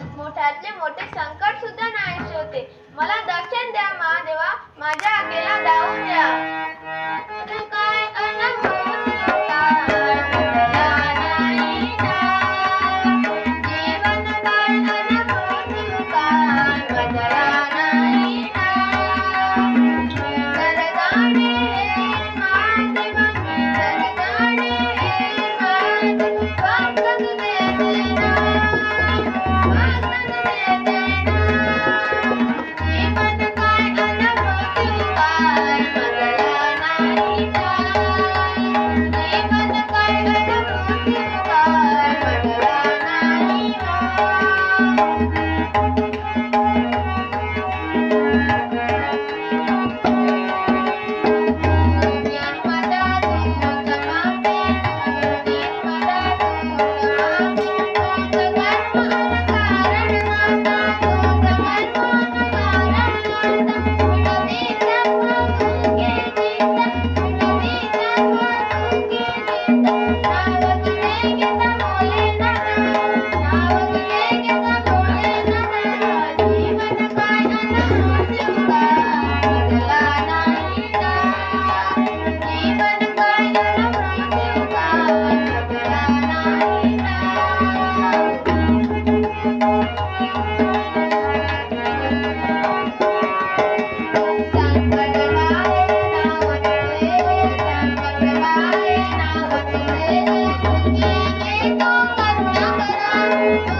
मोठ्यातले मोठे संकट सुद्धा नाहीसे होते. मला दर्शन द्या महादेवा. माझ्या आगेला धावून द्या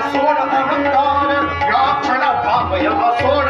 Asora, Muhammad, Ya Prana, Baba, Ya Asora.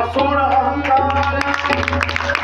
i Basura Andalusia.